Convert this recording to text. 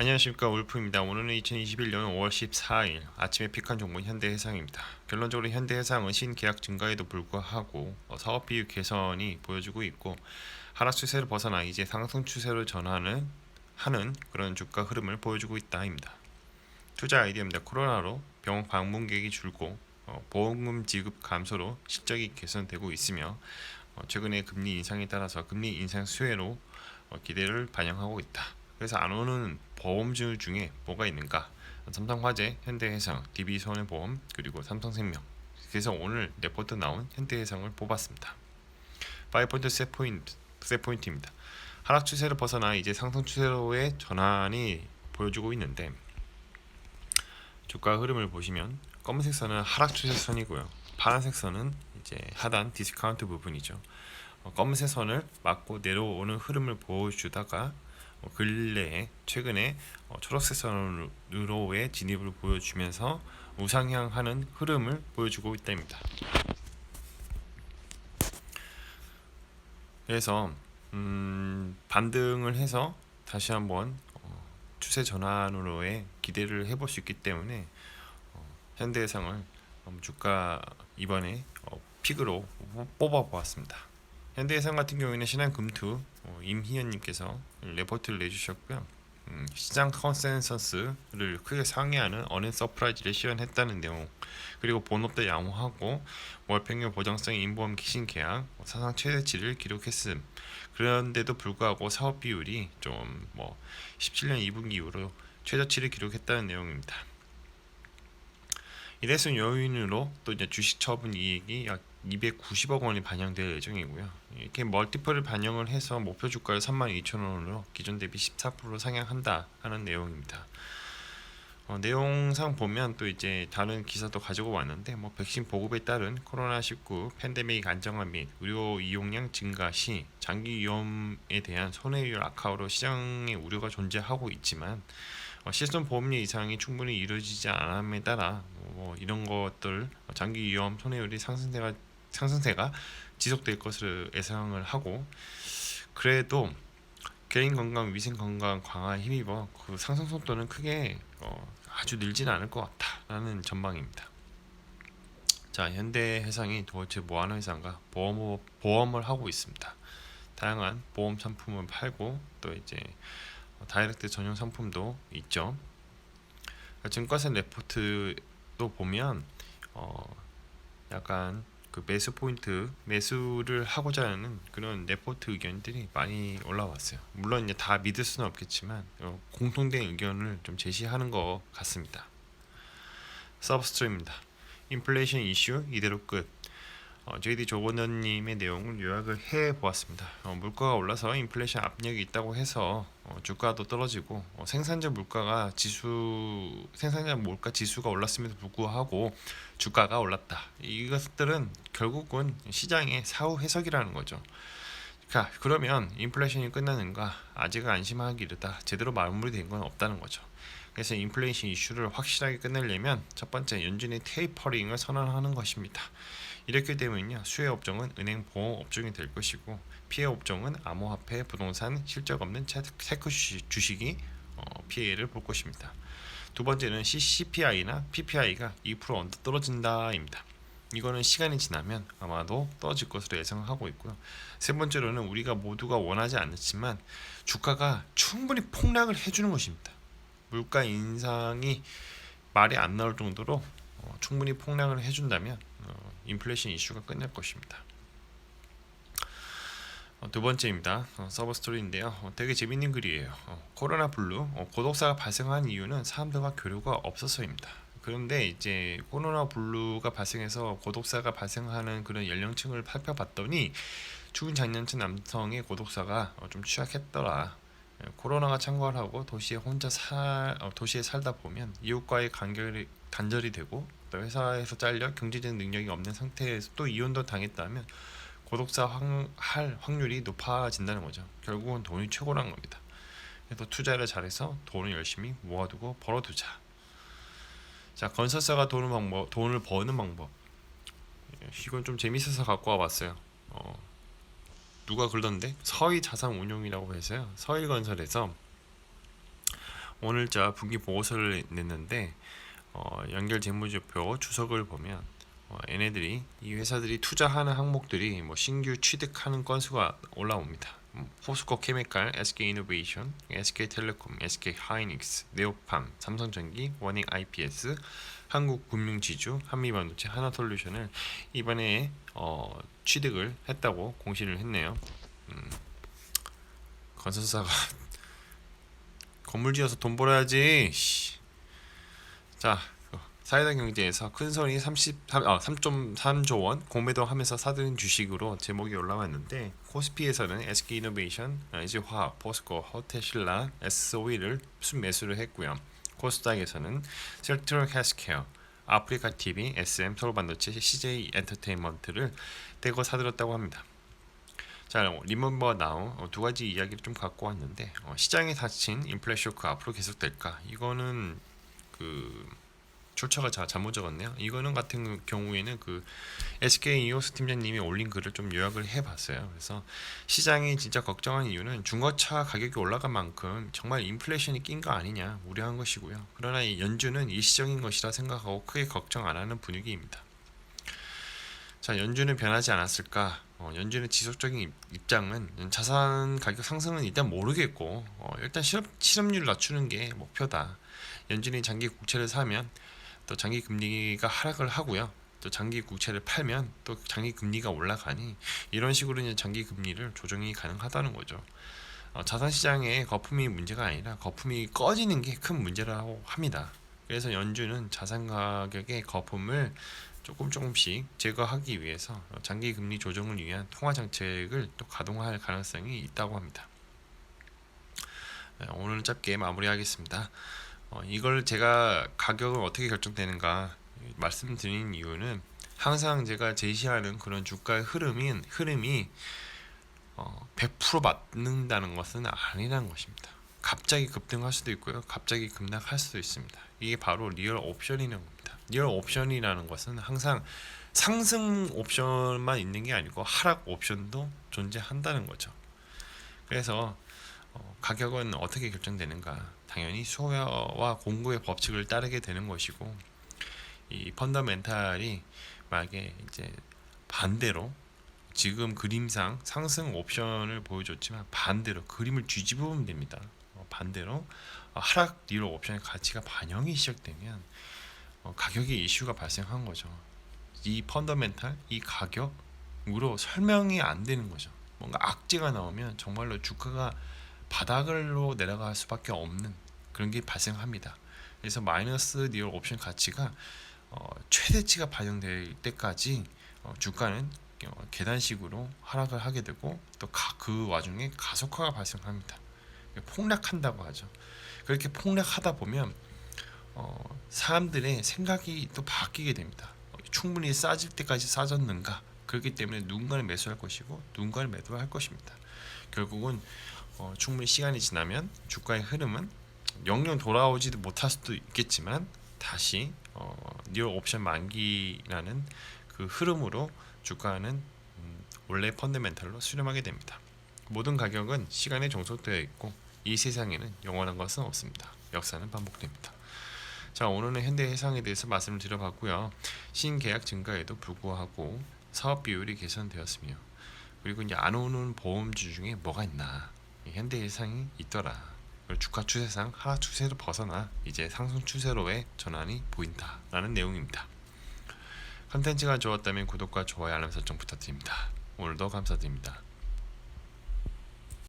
안녕하십니까 울프입니다. 오늘은 2021년 5월 14일 아침에 픽한 종목은 현대해상입니다. 결론적으로 현대해상은 신계약 증가에도 불구하고 어, 사업 비율 개선이 보여주고 있고 하락 추세를 벗어나 이제 상승 추세로 전환을 하는 그런 주가 흐름을 보여주고 있다입니다. 투자 아이디어입니다. 코로나로 병원 방문객이 줄고 어, 보험금 지급 감소로 실적이 개선되고 있으며 어, 최근에 금리 인상에 따라서 금리 인상 수혜로 어, 기대를 반영하고 있다. 그래서 안 오는 보험주 중에 뭐가 있는가? 삼성화재, 현대해상, DB손해보험 그리고 삼성생명. 그래서 오늘 레포트 나온 현대해상을 뽑았습니다. 5포인트 세 포인트 세 포인트입니다. 하락 추세를 벗어나 이제 상승 추세로의 전환이 보여주고 있는데 주가 흐름을 보시면 검은색 선은 하락 추세선이고요. 파란색 선은 이제 하단 디스카운트 부분이죠. 어, 검은색 선을 맞고 내려오는 흐름을 보여주다가 어, 근래에 최근에 어, 초록색 선으로의 진입을 보여주면서 우상향하는 흐름을 보여주고 있다입니다. 그래서 음, 반등을 해서 다시 한번 어, 추세 전환으로의 기대를 해볼 수 있기 때문에 어, 현대해상을 음, 주가 이번에 어, 픽으로 뽑아 보았습니다. 현대해상 같은 경우에는 신한금투 어, 임희연님께서 레포트를 내주셨고요. 음, 시장 컨센서스를 크게 상회하는 어느 서프라이즈를 시연했다는 내용 그리고 본업도 양호하고 월평균 보장성 인보험 기신 계약 뭐 사상 최대치를 기록했음 그런데도 불구하고 사업 비율이 좀 뭐 17년 2분기 이후로 최저치를 기록했다는 내용입니다. 이래서 요인으로 또 이제 주식 처분 이익이 약 290억 원이 반영될 예정이고요. 이렇게 멀티플을 반영을 해서 목표 주가를 32,000원으로 기존 대비 14% 상향한다 하는 내용입니다. 어, 내용상 보면 또 이제 다른 기사도 가지고 왔는데 뭐 백신 보급에 따른 코로나19 팬데믹 안정화 및 의료 이용량 증가 시 장기 위험에 대한 손해율 악화로 시장의 우려가 존재하고 있지만 어, 실손 보험료 이상이 충분히 이루어지지 않음에 따라 뭐 이런 것들 장기 위험 손해율이 상승세가 상승세가 지속될 것으로 예상을 하고 그래도 개인 건강, 위생 건강 강화에 힘입어 그 상승 속도는 크게 어, 아주 늘지는 않을 것 같다라는 전망입니다. 자, 현대해상이 도대체 뭐 하는 회사인가? 보험 보험을 하고 있습니다. 다양한 보험 상품을 팔고 또 이제 다이렉트 전용 상품도 있죠. 증권사 레포트도 보면 어, 약간 그 매수 포인트 매수를 하고자 하는 그런 레포트 의견들이 많이 올라왔어요. 물론 이제 다 믿을 수는 없겠지만 어, 공통된 의견을 좀 제시하는 것 같습니다. 서브스트입니다. 인플레이션 이슈 이대로 끝. 어, JD 조건원님의 내용을 요약을 해 보았습니다. 어, 물가가 올라서 인플레이션 압력이 있다고 해서 어, 주가도 떨어지고 어, 생산자 물가가 지수 생산자 물가 지수가 올랐음에도 불구하고 주가가 올랐다. 이것들은 결국은 시장의 사후 해석이라는 거죠. 자, 그러면 인플레이션이 끝나는가? 아직은 안심하기 이르다. 제대로 마무리된 건 없다는 거죠. 그래서 인플레이션 이슈를 확실하게 끝내려면 첫 번째 연준의 테이퍼링을 선언하는 것입니다. 이렇게 되면요 수혜 업종은 은행 보험 업종이 될 것이고 피해 업종은 암호화폐, 부동산, 실적 없는 테크 주식이 어, 피해를 볼 것입니다. 두 번째는 CPI나 PPI가 2% 언더 떨어진다입니다. 이거는 시간이 지나면 아마도 떨어질 것으로 예상하고 있고요. 세 번째로는 우리가 모두가 원하지 않지만 주가가 충분히 폭락을 해주는 것입니다. 물가 인상이 말이 안 나올 정도로 어, 충분히 폭락을 해준다면 어, 인플레이션 이슈가 끝날 것입니다. 어, 두 번째입니다. 어, 서버 스토리인데요. 어, 되게 재밌는 글이에요. 어, 코로나 블루 어, 고독사가 발생한 이유는 사람들과 교류가 없어서입니다. 그런데 이제 코로나 블루가 발생해서 고독사가 발생하는 그런 연령층을 살펴봤더니 중장년층 남성의 고독사가 어, 좀 취약했더라. 예, 코로나가 창궐하고 도시에 혼자 살 어, 도시에 살다 보면 이웃과의 관계를 단절이 되고 또 회사에서 잘려 경제적 능력이 없는 상태에서 또 이혼도 당했다면 고독사 확, 할 확률이 높아진다는 거죠. 결국은 돈이 최고란 겁니다. 그래서 투자를 잘해서 돈을 열심히 모아두고 벌어두자. 자 건설사가 돈을 방법, 돈을 버는 방법. 예, 이건 좀 재밌어서 갖고 와봤어요. 어, 누가 그러던데 서희 자산 운용이라고 해서요. 서희건설에서 오늘자 분기 보고서를 냈는데 어, 연결 재무제표 주석을 보면 어, 얘네들이 이 회사들이 투자하는 항목들이 뭐 신규 취득하는 건수가 올라옵니다. 음, 포스코 케미칼, SK 이노베이션, SK 텔레콤, SK 하이닉스, 네오팜, 삼성전기, 원익 IPS, 한국금융지주, 한미반도체, 하나솔루션을 이번에 어, 취득을 했다고 공시를 했네요. 음, 건설사가 건물 지어서 돈 벌어야지. 씨. 자, 어, 사회당 경제에서 큰 손이 33, 아, 3.3조 원 공매도하면서 사들인 주식으로 제목이 올라왔는데 코스피에서는 SK 이노베이션, LG화학, 포스코, 호텔신라, SOE를 순매수를 했고요. 코스닥에서는 셀트럴 헬스케어, 아프리카 TV, SM 서울반도체, CJ 엔터테인먼트를 떼고 사들였다고 합니다. 자, 리멤버 나우 어, 두 가지 이야기를 좀 갖고 왔는데 어, 시장에 닥친 인플레 쇼크 앞으로 계속될까? 이거는 그 출처가 자, 잘못 적었네요. 이거는 같은 그 경우에는 그 SK 이오스 팀장님이 올린 글을 좀 요약을 해봤어요. 그래서 시장이 진짜 걱정한 이유는 중고차 가격이 올라간 만큼 정말 인플레이션이 낀 거 아니냐 우려한 것이고요. 그러나 이 연준은 일시적인 것이라 생각하고 크게 걱정 안 하는 분위기입니다. 자, 연준은 변하지 않았을까? 어, 연준의 지속적인 입- 입장은 자산 가격 상승은 일단 모르겠고 어, 일단 실업, 실업률 낮추는 게 목표다. 연준이 장기 국채를 사면 또 장기 금리가 하락을 하고요. 또 장기 국채를 팔면 또 장기 금리가 올라가니 이런 식으로 이제 장기 금리를 조정이 가능하다는 거죠. 어, 자산 시장에 거품이 문제가 아니라 거품이 꺼지는 게 큰 문제라고 합니다. 그래서 연준은 자산 가격의 거품을 조금 조금씩 제거하기 위해서 장기 금리 조정을 위한 통화 정책을 또 가동할 가능성이 있다고 합니다. 네, 오늘은 짧게 마무리하겠습니다. 어, 이걸 제가 가격은 어떻게 결정되는가 말씀드린 이유는 항상 제가 제시하는 그런 주가의 흐름인 흐름이 어, 100% 맞는다는 것은 아니라는 것입니다. 갑자기 급등할 수도 있고요. 갑자기 급락할 수도 있습니다. 이게 바로 리얼 옵션이라는 겁니다. 리얼 옵션이라는 것은 항상 상승 옵션만 있는 게 아니고 하락 옵션도 존재한다는 거죠. 그래서 어, 가격은 어떻게 결정되는가? 당연히 수요와 공급의 법칙을 따르게 되는 것이고 이 펀더멘탈이 만약에 이제 반대로 지금 그림상 상승 옵션을 보여줬지만 반대로 그림을 뒤집어 보면 됩니다. 어, 반대로 어, 하락 리얼 옵션의 가치가 반영이 시작되면 어, 가격의 이슈가 발생한 거죠. 이 펀더멘탈, 이 가격으로 설명이 안 되는 거죠. 뭔가 악재가 나오면 정말로 주가가 바닥으로 내려갈 수밖에 없는 그런 게 발생합니다. 그래서 마이너스 리얼 옵션 가치가 어, 최대치가 반영될 때까지 어, 주가는 어, 계단식으로 하락을 하게 되고 또 그 와중에 가속화가 발생합니다. 폭락한다고 하죠. 그렇게 폭락하다 보면 어, 사람들의 생각이 또 바뀌게 됩니다. 어, 충분히 싸질 때까지 싸졌는가? 그렇기 때문에 누군가를 매수할 것이고 누군가를 매도할 것입니다. 결국은 어, 충분히 시간이 지나면 주가의 흐름은 영영 돌아오지도 못할 수도 있겠지만 다시 어, 리얼 옵션 만기라는 그 흐름으로 주가는 음, 원래 펀드멘탈로 수렴하게 됩니다. 모든 가격은 시간에 종속되어 있고 이 세상에는 영원한 것은 없습니다. 역사는 반복됩니다. 자 오늘은 현대해상에 대해서 말씀을 드려봤고요. 신계약 증가에도 불구하고 사업 비율이 개선되었으며 그리고 이제 안 오는 보험주 중에 뭐가 있나 이 현대해상이 있더라. 주가 추세상 하락 추세로 벗어나 이제 상승 추세로의 전환이 보인다라는 내용입니다. 컨텐츠가 좋았다면 구독과 좋아요 알람 설정 부탁드립니다. 오늘도 감사드립니다.